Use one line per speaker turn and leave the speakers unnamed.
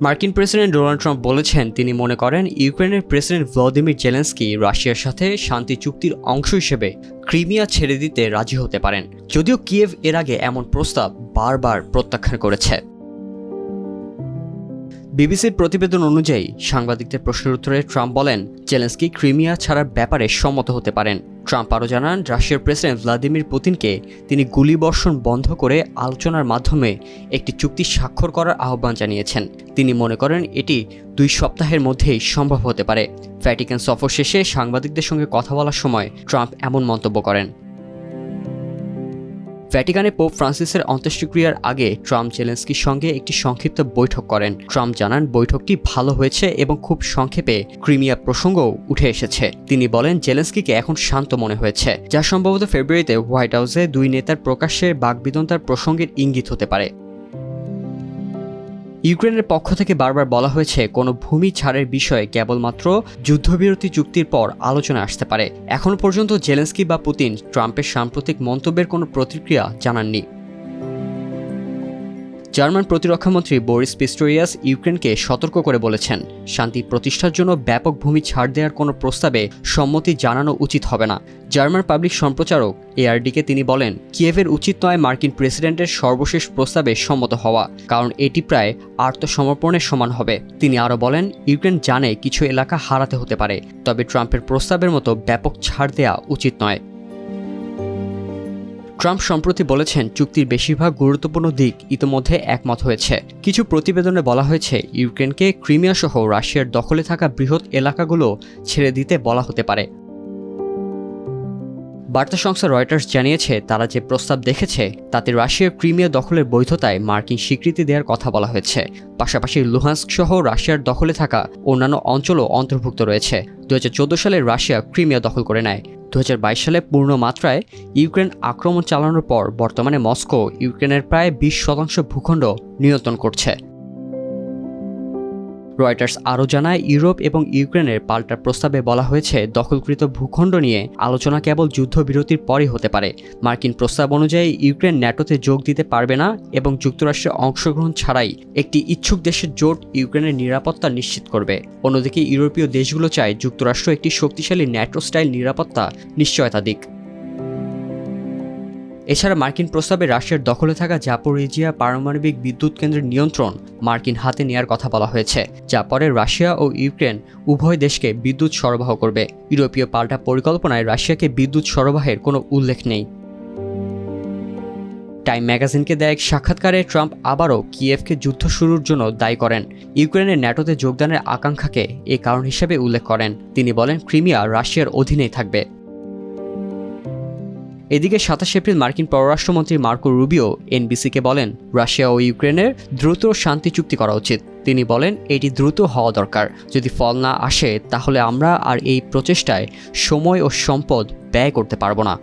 মার্কিন president Donald Trump বলেছেন, তিনি মনে করেন ইউক্রেনের প্রেসিডেন্ট ভ্লাদিমির জেলেন্সকি রাশিয়ার সাথে শান্তি চুক্তির অংশ হিসেবে ক্রিমিয়া ছেড়ে দিতে রাজি হতে পারেন। যদিও কিয়েভ এর আগে এমন প্রস্তাব বারবার প্রত্যাখ্যান করেছে। বিবিসির প্রতিবেদন অনুযায়ী, সাংবাদিকদের প্রশ্নের উত্তরে ট্রাম্প বলেন, জেলেন্সকি ক্রিমিয়া ছাড়ার ব্যাপারে সম্মত হতে পারেন। ট্রাম্প আরও জানান, রাশিয়ার প্রেসিডেন্ট ভ্লাদিমির পুতিনকে তিনি গুলিবর্ষণ বন্ধ করে আলোচনার মাধ্যমে একটি চুক্তি স্বাক্ষর করার আহ্বান জানিয়েছেন। তিনি মনে করেন, এটি দুই সপ্তাহের মধ্যেই সম্ভব হতে পারে। ভ্যাটিকান সফর শেষে সাংবাদিকদের সঙ্গে কথা বলার সময় ট্রাম্প এমন মন্তব্য করেন। ভ্যাটিকানে পোপ ফ্রান্সিসের অন্ত্যেষ্টিক্রিয়ার আগে ট্রাম্প জেলেন্সকির সঙ্গে একটি সংক্ষিপ্ত বৈঠক করেন। ট্রাম্প জানান, বৈঠকটি ভালো হয়েছে এবং খুব সংক্ষেপে ক্রিমিয়া প্রসঙ্গও উঠে এসেছে। তিনি বলেন, জেলেন্সকিকে এখন শান্ত মনে হয়েছে, যা সম্ভবত ফেব্রুয়ারিতে হোয়াইট হাউসে দুই নেতার প্রকাশ্যে বাকবিদন্তার প্রসঙ্গের ইঙ্গিত হতে পারে। ইউক্রেনের পক্ষ থেকে বারবার বলা হয়েছে, কোনো ভূমি ছাড়ের বিষয়ে কেবলমাত্র যুদ্ধবিরতি চুক্তির পর আলোচনা আসতে পারে। এখন পর্যন্ত জেলেন্সকি বা পুতিন ট্রাম্পের সাম্প্রতিক মন্তব্যের কোনো প্রতিক্রিয়া জানাননি। জার্মান প্রতিরক্ষামন্ত্রী বোরিস পিস্টোরিয়াস ইউক্রেনকে সতর্ক করে বলেছেন, শান্তি প্রতিষ্ঠার জন্য ব্যাপক ভূমি ছাড় দেওয়ার কোনো প্রস্তাবে সম্মতি জানানো উচিত হবে না। জার্মান পাবলিক সম্প্রচারক এআরডিকে তিনি বলেন, কিয়েভের উচিত নয় মার্কিন প্রেসিডেন্টের সর্বশেষ প্রস্তাবে সম্মত হওয়া, কারণ এটি প্রায় আত্মসমর্পণের সমান হবে। তিনি আরও বলেন, ইউক্রেন জানে কিছু এলাকা হারাতে হতে পারে, তবে ট্রাম্পের প্রস্তাবের মতো ব্যাপক ছাড় দেওয়া উচিত নয়। ট্রাম্প সম্প্রতি বলেছেন চুক্তির বেশিরভাগ গুরুত্বপূর্ণ দিক ইতোমধ্যে একমত হয়েছে। কিছু প্রতিবেদনে বলা হয়েছে, ইউক্রেনকে ক্রিমিয়া সহ রাশিয়ার দখলে থাকা বৃহৎ এলাকাগুলো ছেড়ে দিতে বলা হতে পারে। বার্তা সংস্থা রয়টার্স জানিয়েছে, তারা যে প্রস্তাব দেখেছে, তাতে রাশিয়ার ক্রিমিয়া দখলের বৈধতায় মার্কিন স্বীকৃতি দেওয়ার কথা বলা হয়েছে। পাশাপাশি লুহান্স্ক সহ রাশিয়ার দখলে থাকা অন্যান্য অঞ্চলও অন্তর্ভুক্ত রয়েছে। দু হাজার চৌদ্দ সালে রাশিয়া ক্রিমিয়া দখল করে নেয়। দু হাজার বাইশ সালে পূর্ণ মাত্রায় ইউক্রেন আক্রমণ চালানোর পর বর্তমানে মস্কো ইউক্রেনের প্রায় বিশ শতাংশ ভূখণ্ড নিয়ন্ত্রণ করছে। রয়টার্স আরও জানায়, ইউরোপ এবং ইউক্রেনের পাল্টা প্রস্তাবে বলা হয়েছে, দখলকৃত ভূখণ্ড নিয়ে আলোচনা কেবল যুদ্ধবিরতির পরই হতে পারে। মার্কিন প্রস্তাব অনুযায়ী, ইউক্রেন ন্যাটোতে যোগ দিতে পারবে না এবং যুক্তরাষ্ট্রের অংশগ্রহণ ছাড়াই একটি ইচ্ছুক দেশের জোট ইউক্রেনের নিরাপত্তা নিশ্চিত করবে। অন্যদিকে, ইউরোপীয় দেশগুলো চায় যুক্তরাষ্ট্র একটি শক্তিশালী ন্যাটো স্টাইল নিরাপত্তা নিশ্চয়তা দিক। এছাড়া মার্কিন প্রস্তাবে রাশিয়ার দখলে থাকা জাপোরিজিয়া পারমাণবিক বিদ্যুৎ কেন্দ্রের নিয়ন্ত্রণ মার্কিন হাতে নেওয়ার কথা বলা হয়েছে, যা পরে রাশিয়া ও ইউক্রেন উভয় দেশকে বিদ্যুৎ সরবরাহ করবে। ইউরোপীয় পাল্টা পরিকল্পনায় রাশিয়াকে বিদ্যুৎ সরবরাহের কোনো উল্লেখ নেই। টাইম ম্যাগাজিনকে দেয় এক সাক্ষাৎকারে ট্রাম্প আবারও কিয়েভকে যুদ্ধ শুরুর জন্য দায়ী করেন। ইউক্রেনের ন্যাটোতে যোগদানের আকাঙ্ক্ষাকে এ কারণ হিসেবে উল্লেখ করেন। তিনি বলেন, ক্রিমিয়া রাশিয়ার অধীনেই থাকবে। এদিকে সাতাশ এপ্রিল মার্কিন পররাষ্ট্রমন্ত্রী মার্কো রুবিও এনবিসিকে বলেন, রাশিয়া ও ইউক্রেনের দ্রুত শান্তি চুক্তি করা উচিত। তিনি বলেন, এটি দ্রুত হওয়া দরকার। যদি ফল না আসে, তাহলে আমরা আর এই প্রচেষ্টায় সময় ও সম্পদ ব্যয় করতে পারব না।